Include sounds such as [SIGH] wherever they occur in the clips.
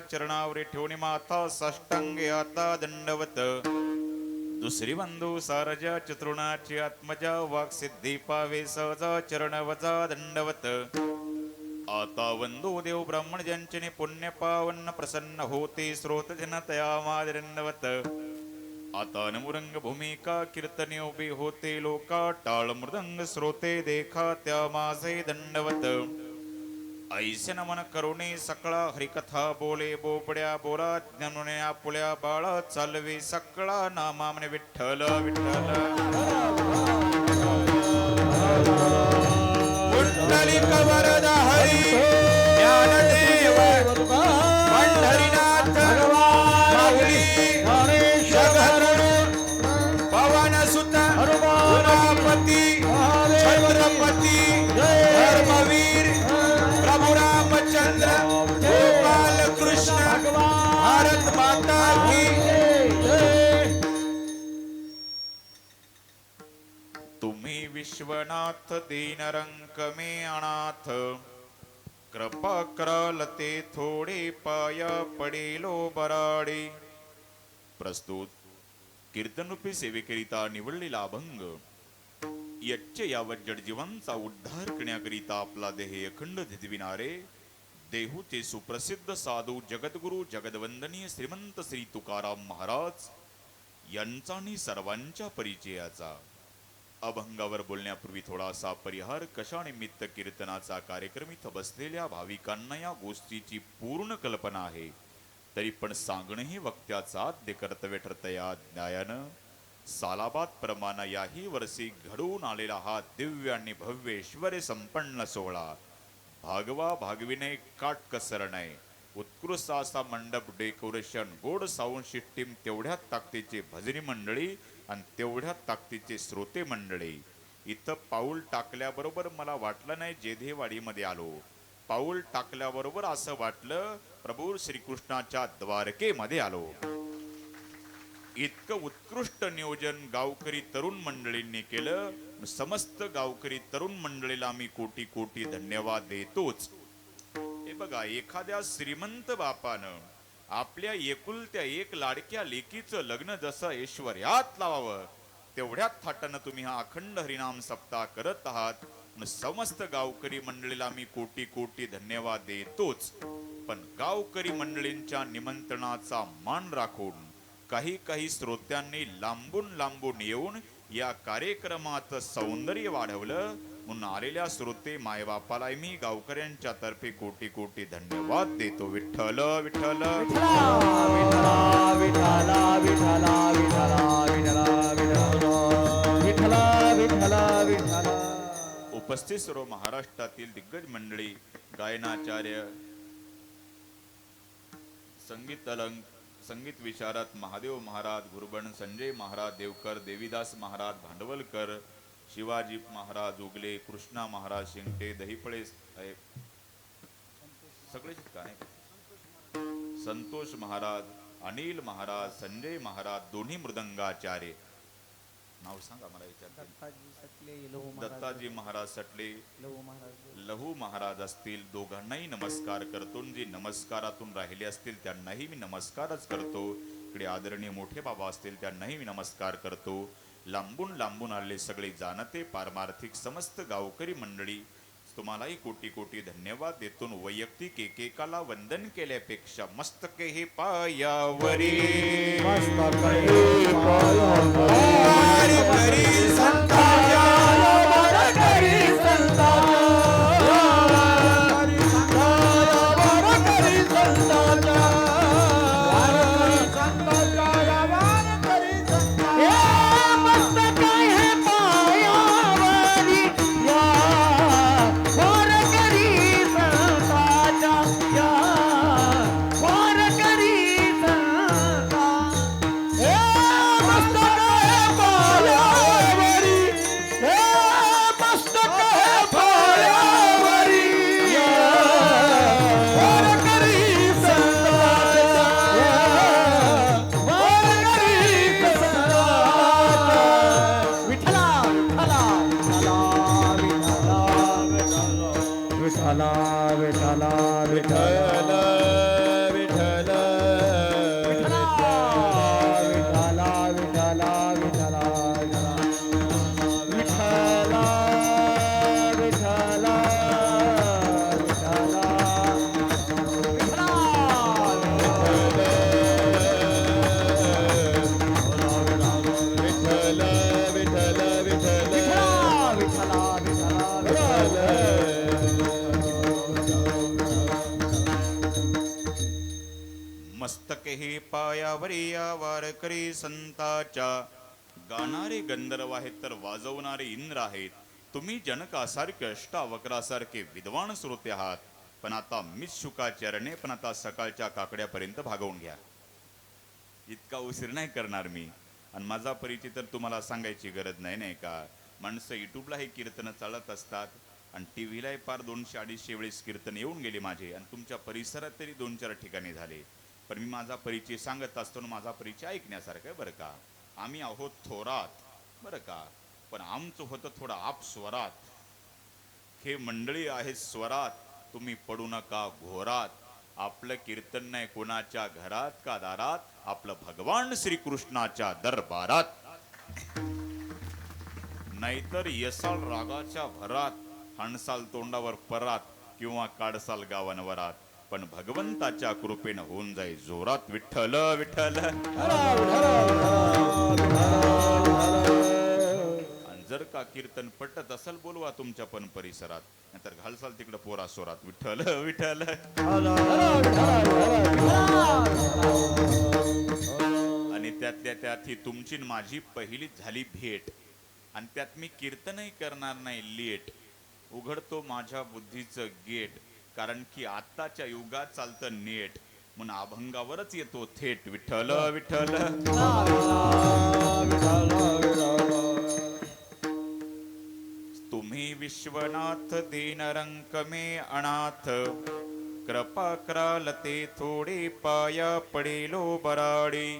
चरणावरी ठेवणी माथा साष्टांगे आता दंडवत. दुसरी बंधू सारजा चतुर्णाची आत्मजा वाक सिद्धी पावे सहजा चरण वजा दंडवत. आता बंधू देव ब्राह्मण ज्यांचे पुण्य पावन प्रसन्न होते स्रोत जन तया दंडवत. आता नमुरंग भूमिका कीर्तने उभे होते लोका टाळ मृदंग स्रोते देखा त्या माझे दंडवत. ऐसे नमन करुणे सकळा हरिकथा बोले बोपड्या बोला ज्ञानुण्या पुळ्या बाळ चालवे सकळा नामामने विठ्ठल विठ्ठल. कवरदा हरी ज्ञानदेव पंढरी विश्वनाथ दीनरंक मे अनाथ कृपा कराल ते थोडे पाया पडेलो बराडे. प्रस्तुत कीर्तनरूपी सेवेकरिता निवडलेला अभंग यावत जडजीवांचा उद्धार करण्याकरिता आपला देह अखंड धिजविणारे देहूचे सुप्रसिद्ध साधू जगद्गुरु जगदवंदनीय श्रीमंत श्री तुकाराम महाराज यांचा आणि सर्वांच्या परिचयाचा. अभंगावर बोलण्यापूर्वी थोडासा परिहार. कशानिमित्त कीर्तनाचा कार्यक्रम इथं बसलेल्या भाविकांना या गोष्टीची पूर्ण कल्पना आहे? तरी पण सांगणंही वक्त्याचा आद्य कर्तव्य ठरत या न्यायानं सालाबाद प्रमाणे याही वर्षी घडवून आलेला हा दिव्य आणि भव्य ऐश्वर्य संपन्न सोहळा. भागवा भागविणे काटकसर नाही उत्कृष्ट असा मंडप डेकोरेशन गोड साऊंड सिस्टीम तेवढ्या ताकदीचे भजनी मंडळी आणि तेवढ्या ताकदीचे श्रोते मंडळी. इथं पाऊल टाकल्याबरोबर मला वाटलं नाही जेधेवाडीमध्ये आलो. पाऊल टाकल्याबरोबर असं वाटलं प्रभू श्रीकृष्णाच्या द्वारकेमध्ये आलो. इतकं उत्कृष्ट नियोजन गावकरी तरुण मंडळींनी केलं. समस्त गावकरी तरुण मंडळीला मी कोटी कोटी धन्यवाद देतोच. हे बघा एखाद्या श्रीमंत बापानं आपल्या एकुलत्या एक लाडक्या लेकीचं लग्न जसं ऐश्वर्यात लावावं तेवढ्याच थाटानं तुम्ही हा अखंड हरिनाम सप्ताह करत आहात. समस्त गावकरी मंडळीला मी कोटी कोटी धन्यवाद देतोच. पण गावकरी मंडळींच्या निमंत्रणाचा मान राखून काही काही श्रोत्यांनी लांबून लांबून येऊन या कार्यक्रमात सौंदर्य वाढवलं. म्हणून आलेल्या श्रोते मायबापाला मी गावकऱ्यांच्या तर्फे कोटी कोटी धन्यवाद देतो. विठ्ठल विठ्ठल. उपस्थित सर्व महाराष्ट्रातील दिग्गज मंडळी गायनाचार्य संगीत अलंक संगीत विशारद महादेव महाराज गुरुबण संजय महाराज देवकर देवीदास महाराज भांडवलकर शिवाजी महाराज उगले कृष्णा महाराज शिंगटे दहीपळे सगळे सगळेच काय संतोष महाराज अनिल महाराज संजय महाराज दोन्ही मृदंगाचार्य. नाव सांगा मला याच्यात दत्ताजी महाराज सटले. लहू महाराज लहू महाराज असतील दोघांनाही नमस्कार करतो. जे नमस्कारातून राहिले असतील त्यांनाही मी नमस्कारच करतो. इकडे आदरणीय मोठे बाबा असतील त्यांनाही मी नमस्कार करतो. लांबून लांबून आलेले सगळे जाणते पारमार्थिक समस्त गावकरी मंडळी. तुम्हालाही कोटी कोटी धन्यवाद देतो वैयक्तिक एकेकाला वंदन केल्यापेक्षा मस्तके हे पायावरी. गंधर्व आहेत तर वाजवणारे इंद्र आहेत. तुम्ही जनकासारखे अष्टावक्रासारखे विद्वान श्रोते आहात. पण आता मीच शुकाचरणे पण आता सकाळच्या काकड्यापर्यंत भागवून घ्या. इतका उशीर नाही करणार मी. आणि माझा परिचय तर तुम्हाला सांगायची गरज नाही नाही का? माणसं युट्यूबला हे कीर्तन चालत असतात. आणि टी व्हीलाही फार दोनशे अडीचशे वेळेस कीर्तन येऊन गेले माझे. आणि तुमच्या परिसरात तरी दोन चार ठिकाणी झाले. पण मी माझा परिचय सांगत असतो माझा परिचय ऐकण्यासारखं आहे बरं का? आम्ही आहोत थोरात. बरं का? पण आमचं होतं थोडं आप स्वरात. हे मंडळी आहे स्वरात तुम्ही पडू नका घोरात. आपलं कीर्तन नाही कोणाच्या घरात का दारात? आपलं भगवान श्रीकृष्णाच्या दरबारात. नाहीतर यसाल रागाच्या भरात हणसाल तोंडावर परात किंवा काढसाल गावांवरात पण भगवंताच्या कृपेनं होऊन जाई जोरात विठ्ठल विठ्ठल. कीर्तन पटत असल बोलवा तुमच्या पण परिसरात. नंतर घालसाल तिकडं पोरा सोरात. विठ्ठल विठ्ठल. आणि त्यातल्या त्यात ही तुमची माझी पहिली झाली भेट. आणि त्यात मी कीर्तनही करणार नाही लेट. उघडतो माझ्या बुद्धीचं गेट. कारण की आत्ताच्या युगात चालतं नेट. म्हणून अभंगावरच येतो थेट. विठ्ठल विठ्ठल. तुम्ही विश्वनाथ दीनरंक मे अनाथ. कृपा कराल ते थोडे पाया पडेलो बराडी.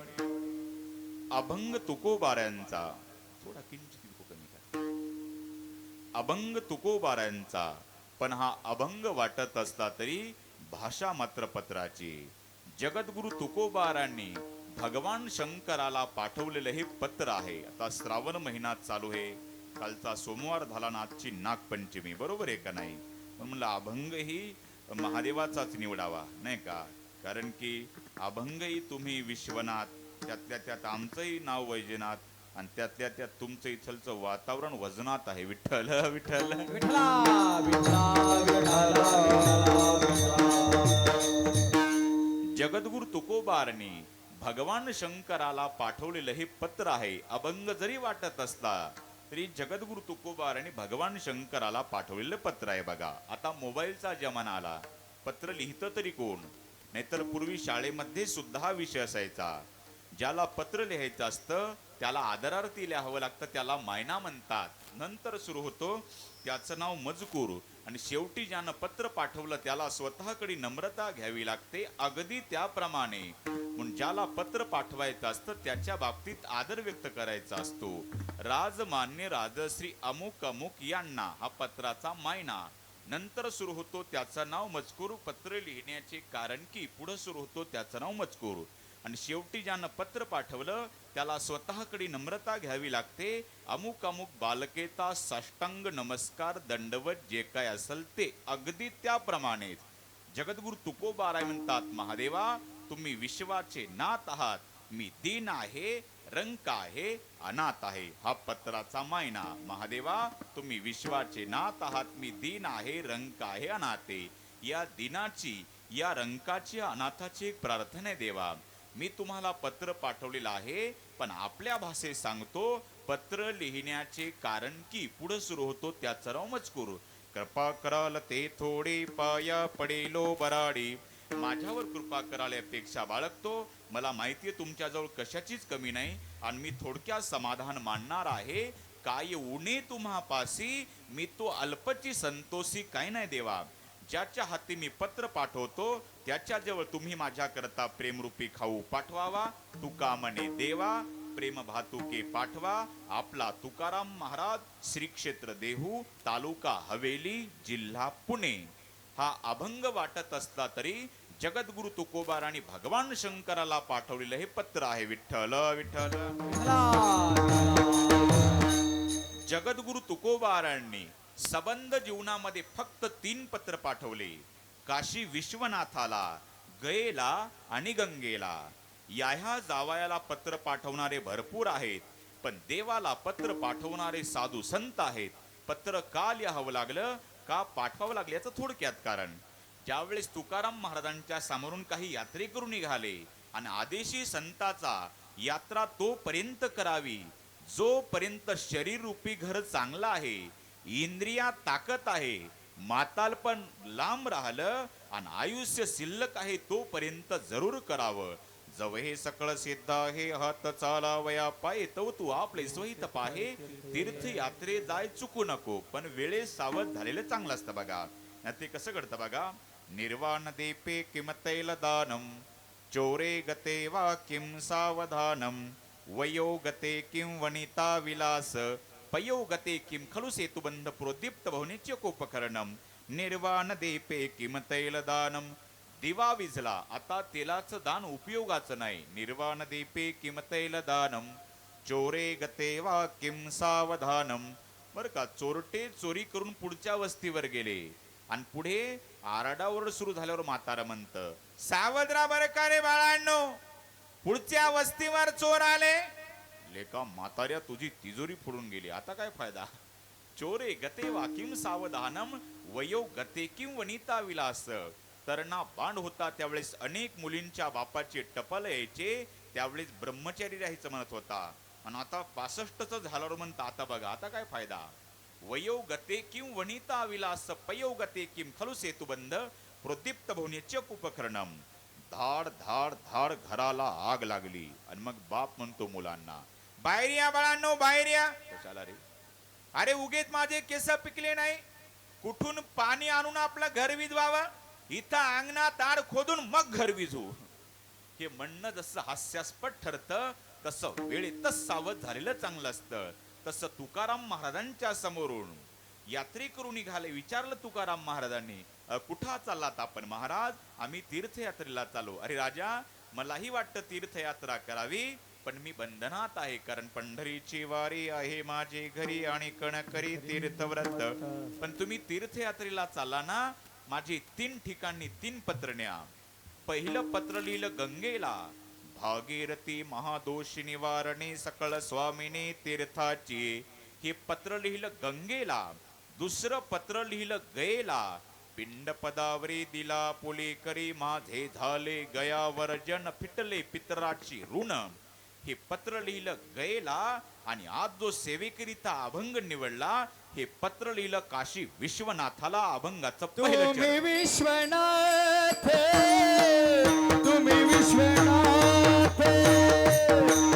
अभंग तुकोबाऱ्यांचा. थोडा किंचित कमी करा. अभंग तुकोबाऱ्यांचा. पण हा अभंग वाटत असला तरी भाषा मात्र पत्राची. जगद्गुरु तुकोबारांनी भगवान शंकराला पाठवलेलं हे पत्र आहे. आता श्रावण महिनात चालू आहे. कालचा सोमवार झाला ना आजची नागपंचमी बरोबर आहे का नाही? पण म्हणलं अभंग ही महादेवाचाच निवडावा नाही का? कारण की अभंगही तुम्ही विश्वनाथ त्यातल्या त्यात आमचंही नाव वैजनाथ आणि त्यातल्या त्यात तुमचं इथलचं वातावरण वजनात आहे. विठ्ठल विठ्ठल. जगद्गुरु तुकोबारनी भगवान शंकराला पाठवलेलं हे पत्र आहे. अभंग जरी वाटत असला तरी जगद्गुरु तुकोबार आणि भगवान शंकराला पाठवलेलं पत्र आहे बघा. आता मोबाईलचा जमाना आला. पत्र लिहितं तरी कोण? नाहीतर पूर्वी शाळेमध्ये सुद्धा हा विषय असायचा. ज्याला पत्र लिहायचं असतं त्याला आदरार्थी लिहावं लागतं त्याला मायना म्हणतात. नंतर सुरू होतो त्याचं नाव मजकूर. आणि शेवटी ज्यानं पत्र पाठवलं त्याला स्वतःकडे नम्रता घ्यावी लागते अगदी त्याप्रमाणे. म्हणून ज्याला पत्र पाठवायचं असतं त्याच्या बाबतीत आदर व्यक्त करायचा असतो. राजमान्य राजश्री अमुक अमुक यांना हा पत्राचा मायना. नंतर सुरू होतो त्याचं नाव मजकूर. पत्र लिहिण्याचे कारण की पुढे सुरू होतो त्याचं नाव मजकूर. आणि शेवटी ज्यानं पत्र पाठवलं त्याला स्वतःकडे नम्रता घ्यावी लागते. अमुक अमुक बालकेता साष्टांग नमस्कार दंडवत जे काय असेल ते अगदी त्याप्रमाणे जगद्गुरु तुकोबाराय म्हणतात महादेवा तुम्ही विश्वाचे नात आहात. मी दीन आहे रंक आहे अनाथ आहे. हा पत्राचा मायना. महादेवा तुम्ही विश्वाचे नात आहात. मी दीन आहे रंक आहे अनाथे. या दिनाची या रंकाची अनाथाची एक प्रार्थना आहे देवा. मी तुम्हाला पत्र पाठवलेलं आहे पण आपल्या भाषेत सांगतो पत्र लिहिण्याचे कारण की पुढे सुरू होतो त्याचं राव मजकूर. कृपा कराल ते थोडे पाया पडेलो बराडी. माझ्यावर कृपा कराल अपेक्षा बाळगतो. मला माहिती आहे तुमच्याजवळ कशाचीच कमी नाही आणि मी थोडक्यात समाधान मानणार आहे. काय उणे तुम्हा पासी मी तो अल्पची संतोषी काय नाही देवा. ज्याच्या हाती मी पत्र पाठवतो त्याच्याजवळ तुम्ही माझ्याकरता प्रेमरूपी खाऊ पाठवावा. तुका म्हणे देवा प्रेम भातुके पाठवा. आपला तुकाराम महाराज श्री क्षेत्र देहू तालुका हवेली जिल्हा पुणे. हा अभंग वाटत असला तरी जगद्गुरु तुकोबार आणि भगवान शंकराला पाठवलेलं हे पत्र आहे विठ्ठल विठ्ठल. जगद्गुरु तुकोबारांनी सबंध जीवनामध्ये फक्त तीन पत्र पाठवले. काशी विश्वनाथाला गयेला आणि गंगेला. या ह्या जावयाला पत्र पाठवणारे भरपूर आहेत पण देवाला पत्र पाठवणारे साधू संत आहेत. पत्र का लिहावं लागलं? का पाठवावं लागल्याचं थोडक्यात कारण. ज्यावेळेस तुकाराम महाराजांच्या समोरून काही यात्रेकरू निघाले आणि आदेशी संताचा यात्रा तोपर्यंत करावी जोपर्यंत शरीर रूपी घर चांगलं आहे इंद्रिया ताकद आहे मातालपण लांब राहिलं आणि आयुष्य शिल्लक आहे तोपर्यंत जरूर करावं. जव हे सकळ सिद्ध आहे हात चालावया पाय तव तू आपले स्वहित पाहे. तीर्थ यात्रे जाय चुकू नको पण वेळेस सावध झालेलं चांगलं असतं बघा. ना ते कसं घडतं बघा? निर्वाणदीपे किमतैलदानं चोरे गते वा किं सावधानम वयो गते किं वनिता विलास? पयो गते किं खलु सेतुबंध प्रोदीप्त भवनीचे निर्वाण देपे किम दानम दिवा विझला आता तेलाचं दान उपयोगाचं नाही. निर्वाण दीपे किम दानम चोरे गते वा किम सावधानम बरं का चोरटे चोरी करून पुढच्या वस्तीवर गेले. आणि पुढे आरडाओरड सुरू झाल्यावर म्हातारा म्हणत सावधरा बर का रे बाळांनो? पुढच्या वस्तीवर चोर आले. लेका म्हाताऱ्या तुझी तिजोरी फोडून गेली. आता काय फायदा? चोरे गते वाकिम सावधानम वयो गते किम वनिता विलास तरणा बांड होता त्यावेळेस अनेक मुलींच्या बापाचे टपल यायचे त्यावेळेस ब्रह्मचारी राहायचं म्हणत होता. आणि आता पासष्टच झाल्यावर म्हणता आता बघा आता काय फायदा? वयोगते किम वनिता विलास पयोगते किम खलु सेतुबंध प्रोदीप्त भवनीचे उपकरणम धाड धाड धाड घराला आग लागली. आणि मग बाप म्हणतो मुलांना बाहेर या बाळांनो बाहेर या. कशाला रे? अरे उगेत माझे केस पिकले नाही. कुठून पाणी आणून आपलं घर विजवावं? इथं अंगणात आड खोदून मग घर विजू हे म्हणणं जसं हास्यास्पद ठरतं तसं वेळेतच सावध झालेलं चांगलं असतं. तसं तुकाराम महाराजांच्या समोरून यात्रेकरू निघाले. विचारलं तुकाराम महाराजांनी "अ, कुठं चाललात आपण महाराज? आम्ही तीर्थयात्रेला चालू अरे राजा मलाही वाटतं तीर्थयात्रा करावी पण मी बंधनात आहे कारण पंढरीची वारी आहे माझे घरी आणि कणकरी तीर्थव्रत. पण तुम्ही तीर्थयात्रेला चालला ना माझी तीन ठिकाणी तीन पत्र न्या. पहिलं पत्र लिहिलं गंगेला भागीरथी महादोष निवारणे सकळ स्वामिनी तीर्थाची. हे पत्र लिहिलं गंगेला दुसरं पत्र लिहिलं गयेला. पिंड पदावरी दिला पुली करी माझे झाले गयावर जन फिटले पितराची ऋण. हे पत्र लिहिलं गयेला आणि आज जो सेवेकरिता अभंग निवडला हे पत्र लिहिलं काशी विश्वनाथाला अभंगाचं पहिलं. विश्वनाथ तुम्ही विश्वनाथ. तुम्ही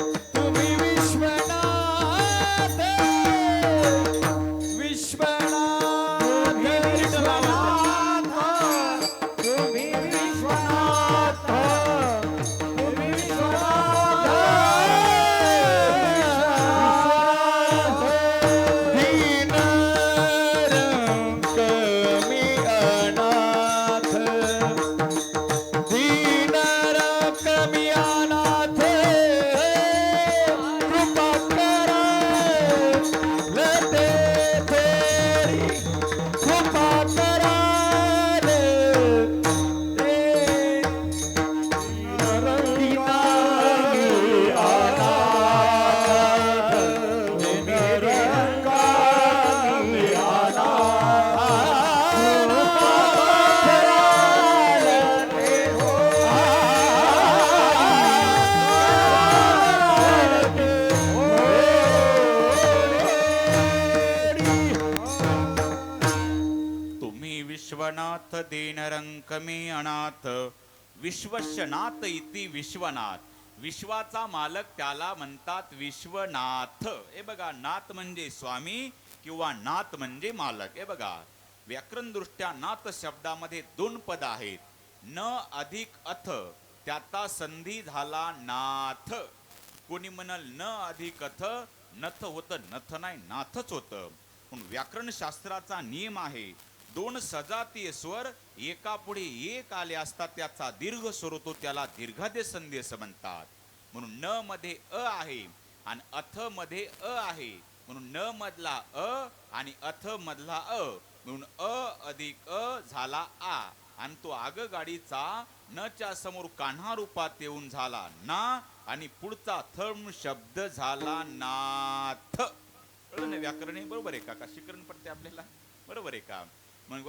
विश्वनाथ इति विश्वनाथ. विश्वाचा मालक त्याला म्हणतात विश्वनाथ. हे बघा नाथ म्हणजे स्वामी किंवा नाथ म्हणजे मालक. हे बघा व्याकरण दृष्ट्या नाथ शब्दामध्ये दोन पद आहेत. न अधिक अथ त्याचा संधी झाला नाथ. कोणी म्हणाल न अधिक अथ नथ होतं नथ नाही नाथच होतं. पण व्याकरण शास्त्राचा नियम आहे दोन सजातीय स्वर एकापुढे एक आले असता त्याचा दीर्घ स्वर होतो त्याला दीर्घादेश संदेश म्हणतात. म्हणून न मध्ये अ आहे आणि अथमध्ये अ आहे. म्हणून न मधला अ आणि अथ मधला अ. म्हणून अ अधिक अ झाला आ. आणि तो आगगाडीचा न च्या समोर कान्हा रूपात येऊन झाला ना आणि पुढचा थम शब्द झाला नाथ. व्याकरण हे? बरोबर आहे का? का शिकरण पडते आपल्याला? बरोबर आहे का? मग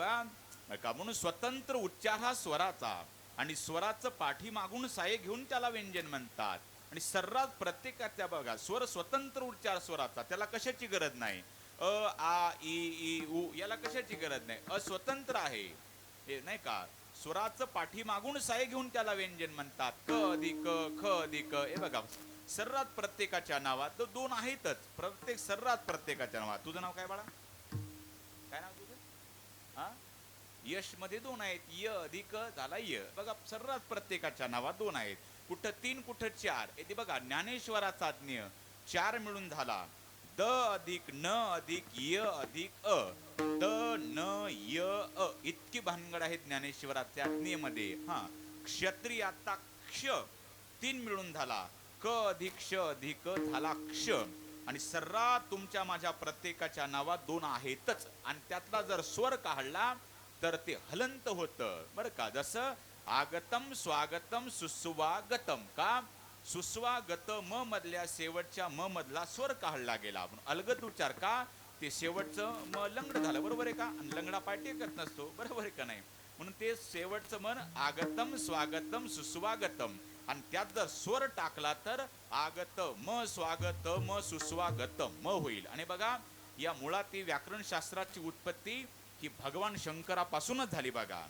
बा का म्हणून स्वतंत्र उच्चार हा स्वराचा. आणि स्वराचं पाठीमागून साये घेऊन त्याला व्यंजन म्हणतात. आणि सर्रात प्रत्येकाच्या बघा स्वर स्वतंत्र उच्चार स्वराचा. त्याला कशाची गरज नाही? अ आ इ ई उ याला कशाची गरज नाही? अस्वतंत्र आहे. हे नाही का? स्वराचं पाठीमागून साये घेऊन त्याला व्यंजन म्हणतात. क अधिक ख अधिक हे बघा. सर्रात प्रत्येकाच्या नावात. तर दोन आहेतच. प्रत्येक सर्रात प्रत्येकाच्या नावात. तुझं नाव काय बाळा? यशमध्ये दोन आहेत य अधिक झाला य. बघा सर्रास प्रत्येकाच्या नावात दोन आहेत. कुठं तीन कुठं चार. येते बघा ज्ञानेश्वराचा ज्ञ चार मिळून झाला. द अधिक न अधिक य अधिक अ. द न य अ. इतकी भानगड आहे ज्ञानेश्वराच्या ज्ञेमध्ये हा. क्षत्रिय आता क्ष. तीन मिळून झाला. क अधिक क्ष अधिक झाला क्ष. आणि सर्रात तुमच्या माझ्या प्रत्येकाच्या नावात दोन आहेतच. आणि त्यातला जर स्वर काढला तर ते हलंत होतं. बरं का? जसं आगतम स्वागतम सुस्वागतम का? सुस्वागत म मधल्या शेवटच्या म मधला स्वर काढला गेला. आपण अलगत उच्चार का? ते शेवटचं म लंगड झालं. बरोबर आहे का? आणि लंगडा पाठी करत नसतो. बरोबर आहे का नाही? म्हणून ते शेवटचं मन आगतम स्वागतम सुस्वागतम. आणि त्यात जर स्वर टाकला तर आगत म स्वागत म सुस्वागत म होईल. आणि बघा या मुळात ही व्याकरण शास्त्राची उत्पत्ती ही भगवान शंकरापासूनच झाली बघा.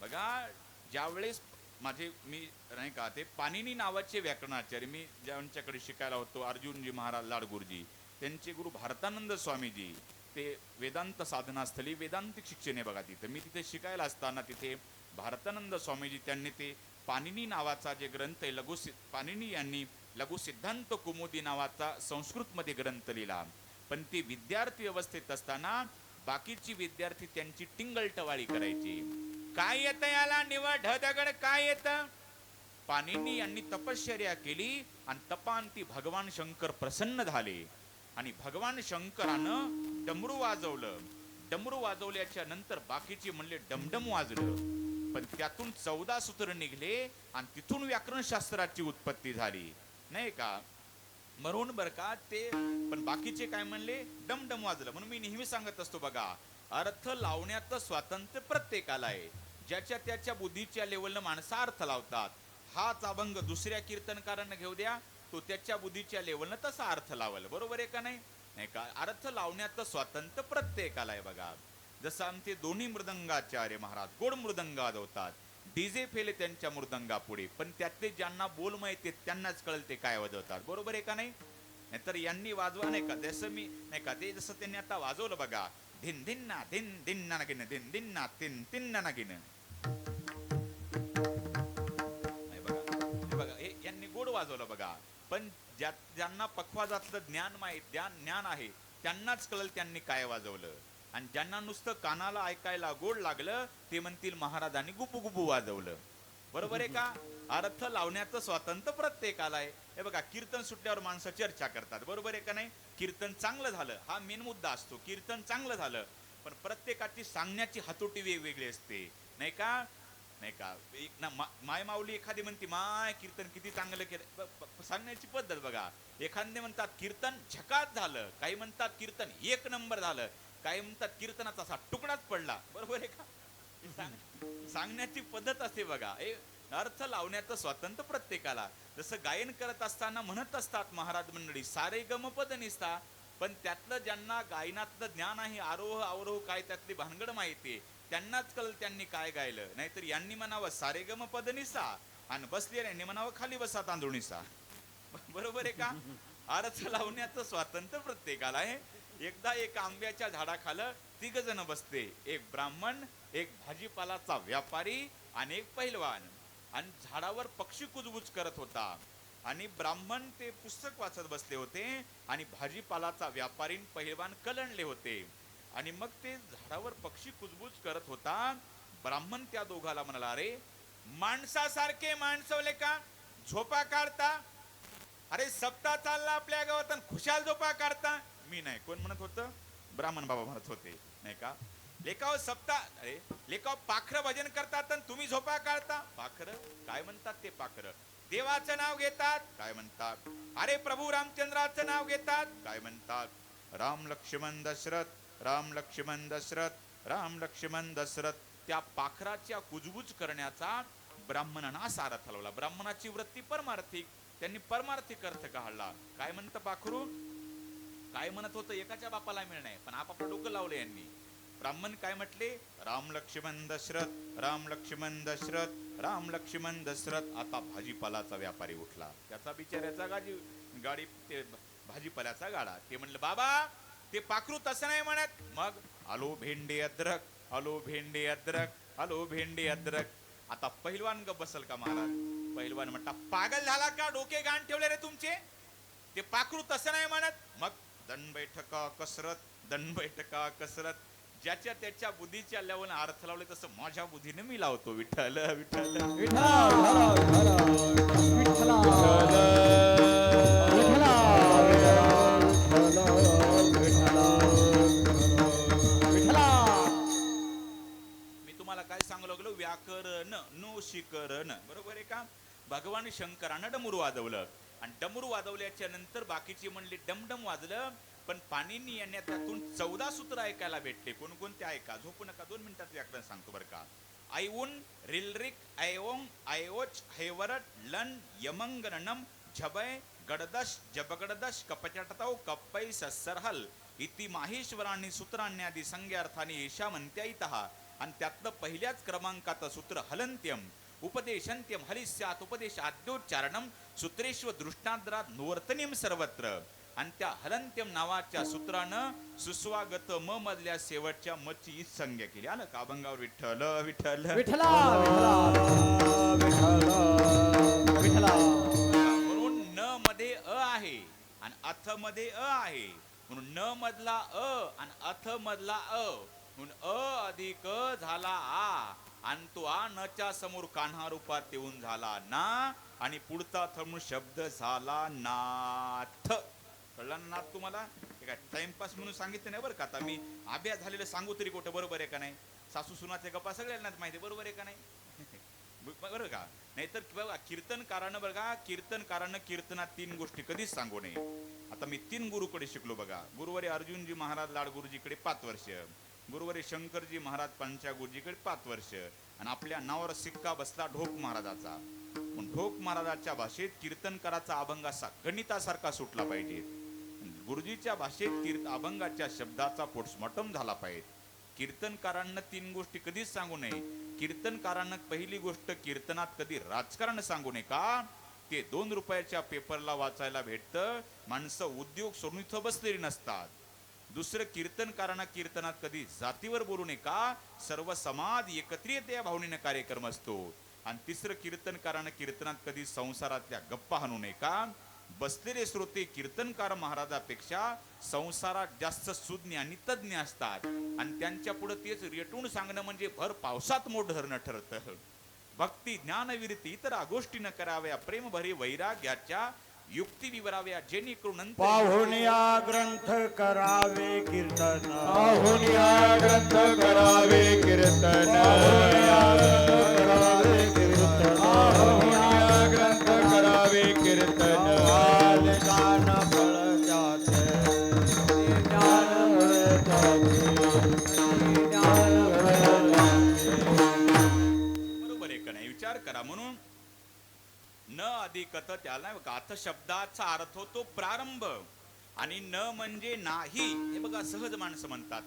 बघा ज्यावेळेस माझे मी नाही का ते पाणिनी नावाचे व्याकरणाचार्य मी ज्यांच्याकडे शिकायला होतो अर्जुनजी महाराज लाडगुरुजी त्यांचे गुरु भारतानंद स्वामीजी ते वेदांत साधनास्थली वेदांतिक शिक्षण आहे बघा तिथं. मी तिथे शिकायला असताना तिथे भारतानंद स्वामीजी त्यांनी ते पाणिनी नावाचा जे ग्रंथ आहे लघु पाणिनी यांनी लघु सिद्धांत कुमुदी नावाचा संस्कृतमध्ये ग्रंथ लिहिला. पण ते विद्यार्थी अवस्थेत असताना बाकीची विद्यार्थी त्यांची टिंगलटवाळी करायची. काय येतं याला? निवड दगड काय येतं? पाणिनी यांनी तपश्चर्या केली आणि तपांती भगवान शंकर प्रसन्न झाले. आणि भगवान शंकरानं डमरू वाजवलं. डमरू वाजवल्याच्या नंतर बाकीचे म्हणले डमडम वाजलं. पण त्यातून चौदा सूत्र निघले आणि तिथून व्याकरण शास्त्राची उत्पत्ती झाली. नाही का? म्हणून बर का ते पण बाकीचे काय म्हणले? डमडम वाजलं. म्हणून मी नेहमी सांगत असतो बघा अर्थ लावण्याचं स्वातंत्र्य प्रत्येकाला आहे. ज्याच्या त्याच्या बुद्धीच्या लेवलनं माणसं अर्थ लावतात. हाच अभंग दुसऱ्या कीर्तनकारांना घेऊ द्या तो त्याच्या बुद्धीच्या लेवलनं तसा अर्थ लावल. बरोबर आहे का नाही? नाही का? अर्थ लावण्याचं स्वातंत्र्य प्रत्येकाला आहे बघा. जसं आमचे दोन्ही मृदंगाचार्य महाराज गोड मृदंग वाजवतात डीजे फेले त्यांच्या मृदंगा पुढे पण त्यातले ज्यांना बोल माहिती त्यांनाच कळल ते काय वाजवतात. बरोबर आहे का नाही? नाहीतर यांनी वाजवा नाही का? जसं मी नाही का? ते जसं त्यांनी आता वाजवलं बघा. धिन धिन्ना धिन धिन्ना नगिन धिन धिन्ना तिन तिन्ना नगिन. नाही बघा हे बघा यांनी गोड वाजवलं बघा. पण ज्या ज्यांना पखवाजातलं ज्ञान माहीत ज्ञान ज्ञान आहे त्यांनाच कळल त्यांनी काय वाजवलं. आणि ज्यांना नुसतं कानाला ऐकायला गोड लागलं ते म्हणतील महाराजांनी गुपू गुपू वाजवलं. बरोबर आहे का? अर्थ लावण्याचं स्वातंत्र्य प्रत्येकाला आहे हे बघा कीर्तन सुटल्यावर माणसं चर्चा करतात. बरोबर आहे का नाही? कीर्तन चांगलं झालं. हा मेन मुद्दा असतो. कीर्तन चांगलं झालं. पण प्रत्येकाची सांगण्याची हातोटी वेगवेगळी असते. नाही का? नाही का? एक ना माय माऊली एखादी म्हणते माय कीर्तन किती चांगलं केलं. सांगण्याची पद्धत बघा. एखादे म्हणतात कीर्तन झकात झालं. काही म्हणतात कीर्तन एक नंबर झालं. काही म्हणतात कीर्तनाचा असा तुकडाच पडला. बरोबर आहे का? सांग- सांगण्याची पद्धत असते बघा. हे अर्थ लावण्याचं स्वातंत्र्य प्रत्येकाला. जसं गायन करत असताना म्हणत असतात महाराज मंडळी सारे गम पद निसता पण त्यातलं ज्यांना गायनातलं ज्ञान आहे आरोह अवरोह काय त्यातली भानगड माहिती त्यांनाच कळलं त्यांनी काय गायलं. नाहीतर यांनी म्हणावं सारे गम पद निसा आणि बसलेल्यांनी म्हणावं खाली बसा तांदुळीसा बरोबर आहे का? [LAUGHS] अर्थ लावण्याचं स्वातंत्र्य प्रत्येकाला आहे. एकदा एक आंब्याच्या झाडाखालं तिघ जण बसते. एक ब्राह्मण एक भाजीपालाचा व्यापारी आणि एक पहिलवान आणि झाडावर पक्षी कुजबुज करत होता. आणि ब्राह्मण ते पुस्तक वाचत बसले होते आणि भाजीपालाचा व्यापारी पहिलवान कलंडले होते. आणि मग ते झाडावर पक्षी कुजबुज करत होता. ब्राह्मण त्या दोघाला म्हणाला अरे माणसासारखे माणसवले का? झोपा काढता? अरे सप्ताह चालला आपल्या गावात खुशाल झोपा काढता? मी नाही. कोण म्हणत होतं? ब्राह्मण बाबा म्हणत होते नाही का? लेखाव सप्ता अरे लेखाव पाखर भजन करतात तुम्ही झोपा काढता. पाखर? काय म्हणतात ते पाखर? देवाचं नाव घेतात काय म्हणतात? अरे प्रभू रामचंद्राचं नाव घेतात काय म्हणतात? राम लक्ष्मण दशरथ राम लक्ष्मण दशरथ राम लक्ष्मण दशरथ. त्या पाखराच्या कुजबुज करण्याचा ब्राह्मणांना असा अर्थ लावला ब्राह्मणाची वृत्ती परमार्थिक त्यांनी परमार्थिक अर्थ काढला काय म्हणतं पाखरू? काय म्हणत होतं एकाच्या बापाला मिळणार पण आपापलं डोकं लावलं यांनी. ब्राह्मण काय म्हटले? राम लक्ष्मण दशरथ राम लक्ष्मण दशरथ राम लक्ष्मण दशरथ. आता भाजीपालाचा व्यापारी उठला. त्याचा बिचाऱ्याचा गाडी गाडी ते भाजीपाल्याचा गाडा. ते म्हणलं बाबा ते पाखरू तसं नाही म्हणत. मग आलो भेंडे अद्रक आलो भेंडे अद्रक आलो भेंडे अद्रक. आता पहिलवान ग बसल का महाराज? पहिलवान म्हणता पागल झाला का? डोके गाण ठेवले रे तुमचे? ते पाखरू तसं नाही म्हणत. मग दंड बैठका कसरत दंड बैठका कसरत. ज्याच्या त्याच्या बुद्धीच्या लेवल अर्थ लावले तसं माझ्या बुद्धीने मी लावतो. विठ्ठल विठ्ठल. मी तुम्हाला काय सांगू लागलो? व्याकरण नो शिकरण बरोबर आहे का? भगवान शंकरानं डमरू वाजवलं. आणि डमरू वाजवल्याच्या नंतर बाकीची म्हणली डमडम वाजलं पण पाणीनी यांना त्यातून चौदा सूत्र ऐकायला भेटले. कोणकोणते ऐका? झोपू नका दोन मिनिटात व्याकरण सांगतो बरं का. ऐऊन रिलरिक ऐओंग ऐओच हैवरट लन यमंगनम झबय गडदश जबगडदश कपचटताव कप्पै सस्सरहल इति माहेश्वरांनी सूत्रांनी संज्ञार्थाने येशा म्हणत्यायितः आणि त्यातलं पहिल्याच क्रमांकाचं सूत्र हलंत्यम. उपदेशंत्यम हलिस्यात उपदेश आद्योच्चारणम सूत्रेश्व दृष्टांतरात नवर्तनीम सर्वत्र। आणि त्या हलंत्यम नावाच्या सूत्रानं सुस्वागत म मधल्या शेवटच्या मची हीच संज्ञा केली. आलं का? अभंगावर विठ्ठल विठ्ठल विठ्ठला विठ्ठला विठ्ठला. म्हणून न मध्ये अ आहे आणि अथमध्ये अ आहे. म्हणून न मधला अ आणि अथ मधला अ. म्हणून अ अधिक झाला आ. आणि तो आ नच्या समोर कान्हा रूपात येऊन झाला ना आणि पुढचा थम शब्द झाला नाथ. कळला ना नाथ तुम्हाला? काय टाइमपास म्हणून सांगितलं नाही बरं का आता? मी आभ्या झालेलं सांगू तरी कुठं बरोबर आहे का नाही? सासू सुनाचे गप्पा सगळ्यांनाच माहिती बरोबर आहे का नाही? [LAUGHS] बरोबर का? नाहीतर बघा कीर्तनकारानं बघा कीर्तनकारानं कीर्तनात तीन गोष्टी कधीच सांगू नये. आता मी तीन गुरुकडे शिकलो बघा. गुरुवारी अर्जुनजी महाराज लाड गुरुजीकडे पाच वर्ष. गुरुवारी शंकरजी महाराज पंचा गुरुजीकडे पाच वर्ष आणि आपल्या नावावर सिक्का बसला ढोक महाराजाचा. पण ढोक महाराजाच्या भाषेत कीर्तनकाराचा अभंग असा गणितासारखा सुटला पाहिजे. गुरुजीच्या भाषेत कीर्त अभंगाच्या शब्दाचा पोटस्मॉर्टम झाला पाहिजे. कीर्तनकारांना तीन गोष्टी कधीच सांगू नये. कीर्तनकारांना पहिली गोष्ट कीर्तनात कधी राजकारण सांगू नये का? ते दोन रुपयाच्या पेपरला वाचायला भेटतं. माणसं उद्योग सोडून इथं बसलेली नसतात. दुसरं कीर्तनकारांना कीर्तनात कधी जातीवर बोलू नये का? सर्व समाज एकत्रित या भावनेनं कार्यक्रम असतो. आणि तिसरं कीर्तनकारांना कीर्तनात कधी संसारातल्या गप्पा हाणू नये का? बसलेले श्रोते कीर्तनकार महाराजापेक्षा संसारात जास्त सुज्ञ आणि तज्ञ असतात. आणि त्यांच्या पुढे तेच रेटून सांगणं म्हणजे भर पावसात मोठ धरणं ठरतं. भक्ती ज्ञानविरती इतर गोष्टी न कराव्या प्रेम भरी वैराग्याच्या युक्ती विवराव्या जेणेकरून पाहुनिया ग्रंथ करावे कीर्तन. पाहुनिया ग्रंथ करावे कीर्तन. करावे कीर्तन ग्रंथ करावे कीर्तन. न अधिकत त्याला गाथ शब्दाचा अर्थ होतो प्रारंभ. आणि न म्हणजे नाही हे बघा सहज माणसं म्हणतात.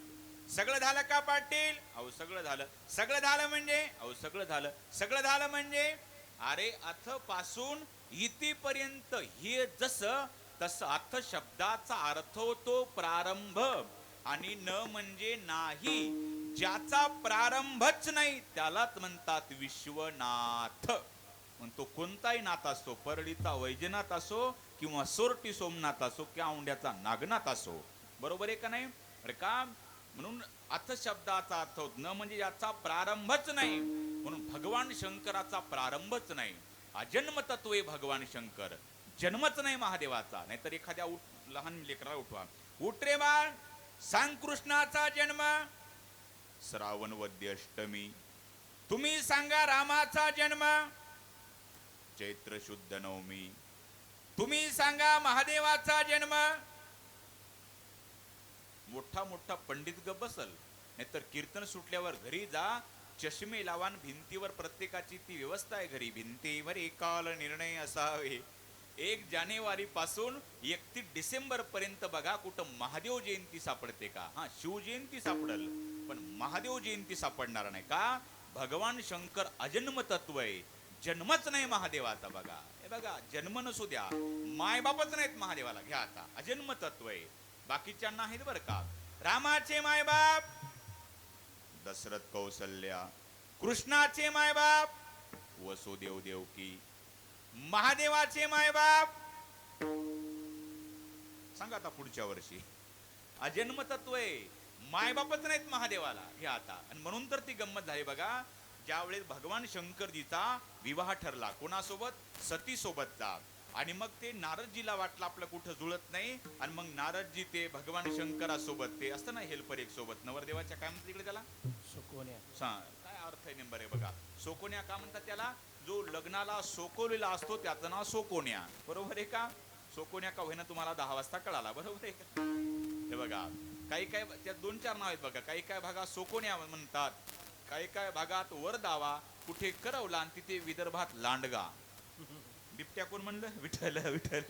सगळं झालं का पाटील? अहो सगळं झालं. सगळं झालं म्हणजे? अहो सगळं झालं. सगळं झालं म्हणजे? अरे अथपासून इथपर्यंत हे जसं तसं अथ शब्दाचा अर्थ होतो प्रारंभ. आणि न म्हणजे नाही ज्याचा प्रारंभच नाही त्यालाच म्हणतात विश्वनाथ. पण तो कोणताही नाथ असतो परळीचा वैजनाथ असो किंवा सोरटी सोमनाथ असो किंवा औंड्याचा नागनाथ असो बरोबर आहे का नाही? अरे का? म्हणून अथ शब्दाचा अर्थ होत न म्हणजे याचा प्रारंभच नाही. म्हणून भगवान शंकराचा प्रारंभच नाही. अजन्म तत्व आहे भगवान शंकर. जन्मच नाही महादेवाचा. नाहीतर एखाद्या उठ लहान लेकराला उठवा. उठ रे बाळ सांग कृष्णाचा जन्म. श्रावण वद्य अष्टमी. तुम्ही सांगा रामाचा जन्म. चैत्र शुद्ध नवमी. तुम्ही सांगा महादेवाचा जन्म. मोठा मोठा पंडित ग बसल. नाहीतर कीर्तन सुटल्यावर घरी जा. चष्मे लावान भिंतीवर प्रत्येकाची ती व्यवस्था आहे घरी. भिंतीवर एकाल निर्णय असावे. एक जानेवारी पासून एकतीस डिसेंबर पर्यंत बघा कुठं महादेव जयंती सापडते का? हा शिवजयंती सापडल. पण महादेव जयंती सापडणार नाही का? भगवान शंकर अजन्म तत्व आहे. जन्मच नाही महादेवाचा बघा. हे बघा जन्म नसू द्या. मायबापच नाहीत महादेवाला. घ्या आता. अजन्म तत्व आहे. बाकीच्यांना आहेत बरं का. रामाचे मायबाप दशरथ कौसल्या. कृष्णाचे मायबाप वसुदेव देवकी. महादेवाचे मायबाप. सांगा आता पुढच्या वर्षी. अजन्म तत्व आहे. मायबापच नाहीत महादेवाला. हे आता. आणि म्हणून तर ती गंमत झाली बघा. ज्यावेळेस भगवान शंकरजीचा विवाह ठरला कोणासोबत? सती सोबतचा आणि मग ते नारदजीला वाटलं आपलं कुठं जुळत नाही आणि मग नारदजी ते भगवान शंकरासोबत ते असतं ना हेल्पर एक सोबत नवरदेवाच्या काय म्हणतात तिकडे त्याला? सुकवण्या सा- काय अर्थ आहे नेंबर आहे बघा. सोकोन्या का म्हणतात त्याला? जो लग्नाला सोकवलेला असतो त्याचं नाव सोकोन्या. बरोबर आहे का? सोकोन्या का होईना तुम्हाला दहा वाजता कळाला बरोबर आहे. का हे बघा काही काय त्यात दोन चार नाव आहेत बघा. काही काय भागात सोकोन्या म्हणतात. काही काय भागात वर दावा कुठे करवला आणि तिथे विदर्भात लांडगा. बिबट्या कोण म्हणलं? विठल विठल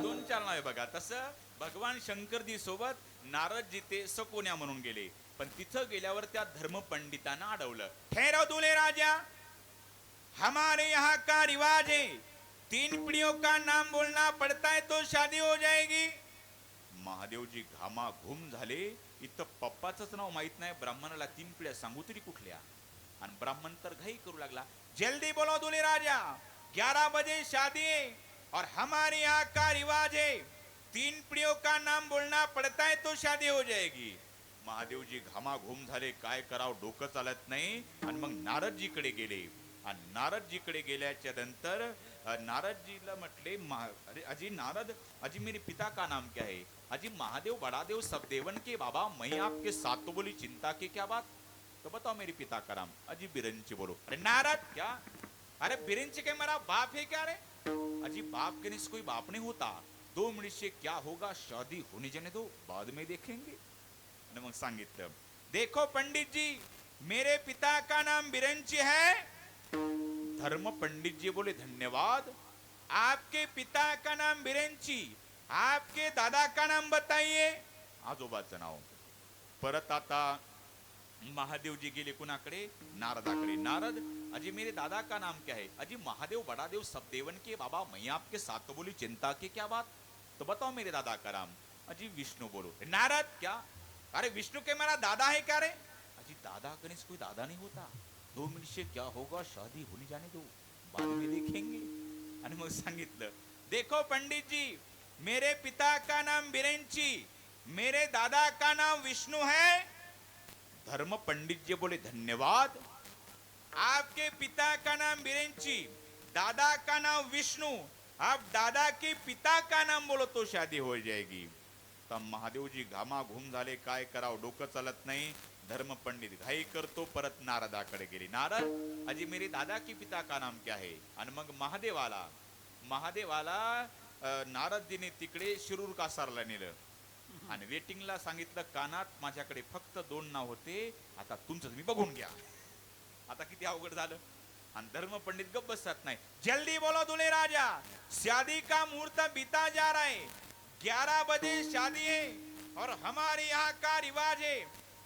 दोन चार नावे बघा. तसं भगवान शंकरजी सोबत नारद जिथे सकोन्या म्हणून गेले. पण तिथं गेल्यावर त्या धर्म पंडितांना अडवलं. ठहरो दुले राजा. हमारे यहाँ का रिवाज है. तीन पिढियों का नाम बोलना पड़ता है तो शादी हो जाएगी. महादेवजी घामाघूम झाले. इथं पप्पाच नाव माहीत नाही. ब्राह्मणाला तीन पिढ्या सांगू तरी कुठल्या? आणि ब्राह्मण तर घाई करू लागला. जल्दी बोलो दुले राजा. ग्यारह बजे शादी. और हमारे यहाँ का रिवाज है? तीन पिढियों का नाम बोलना पड़ता है तो शादी हो जाएगी. महादेवजी घामाघूम झाले. काय करावं? डोकं चालत नाही. आणि मग नारदजीकडे गेले. आणि नारदजीकडे गेल्याच्यानंतर अ, नारदजीला म्हटले अरे अजी नारद अजी मेरे पिता का नाम क्या है? अजी महादेव बड़ा देव सब देवन के बाबा मैं आपके साथ तो बोली चिंता की क्या बात? तो बताओ मेरे पिता का नाम। अजी बिरंची बोलो अरे नारद क्या? अरे बिरंची के मेरा बाप है क्या रे? अजी बाप के निस कोई बाप नहीं होता। दो मिनट से क्या होगा? शादी होने जाने दो बाद में देखेंगे। मग सांगितलं देखो पंडित जी मेरे पिता का नाम बिरंची है। धर्म पंडित जी बोले धन्यवाद। आपके पिता का नाम बिरेंची आपके दादा का नाम बताइए। आजोबाचं नाव परत आता महादेवजी गेले कुणाकडे? नारदाकडे. नारद अजी मेरे दादा का नाम क्या है? अजी महादेव बड़ा देव सब देवन के बाबा मैं आपके साथ तो बोली चिंता की क्या बात? तो बताओ मेरे दादा का नाम। अजी विष्णु बोलो। नारद क्या? अरे विष्णु के मेरा दादा है क्या रे? अजी दादा गणेश कोई दादा नहीं होता। दो मिनट से क्या होगा? शादी होने जाने दो। बाद में देखेंगे। आणि मग सांगितलं देखो पंडित जी मेरे पिता का नाम बिरेंची मेरे दादा का नाम विष्णु है। धर्म पंडित जी बोले धन्यवाद। आपके पिता का नाम बिरेंची दादा का नाम विष्णु। आप दादा के पिता का नाम बोलो तो शादी हो जाएगी। तर महादेव जी घामा घूम झाले काय करावं? डोकं चालत नाही। धर्म पंडित घाई करतो परत नारदाकडे गेली. नारद अजी मेरे दादा की पिता का नाम क्या है? आणि मग महादेवाला महादेवाला नारदजीने तिकडे शिरूर कासारला नेलं. आणि वेटिंगला सांगितलं कानात माझ्याकडे फक्त दोन नाव होते आता तुमचं तुम्ही बघून घ्या. आता किती अवघड झालं. आणि धर्म पंडित गप बसत नाही जल्दी बोलो दुले राजा शादी का मुहूर्त बीता जा रहा है? ग्यारह बजे शादी है और हमारे यहाँ का रिवाज है.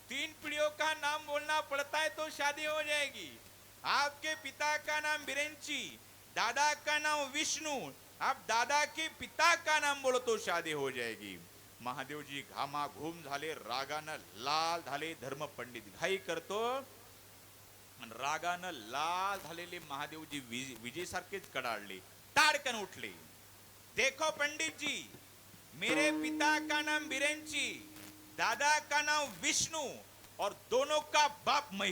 तीन पीढ़ियों का नाम बोलना पड़ता है तो शादी हो जाएगी। आपके पिता का नाम बिरेंची दादा का नाम विष्णु आप दादा के पिता का नाम बोलो तो शादी हो जाएगी। महादेवजी घामा घूम झाले रागानं लाल झाले धर्म पंडित घाई करतो। आणि रागानं लाल झालेले महादेवजी विज- विजेसारखेच कडाडले ताडकन उठले। देखो पंडित जी मेरे पिता का नाम बिरेंची दादा का नाम विष्णु और दोनों का बाप मैं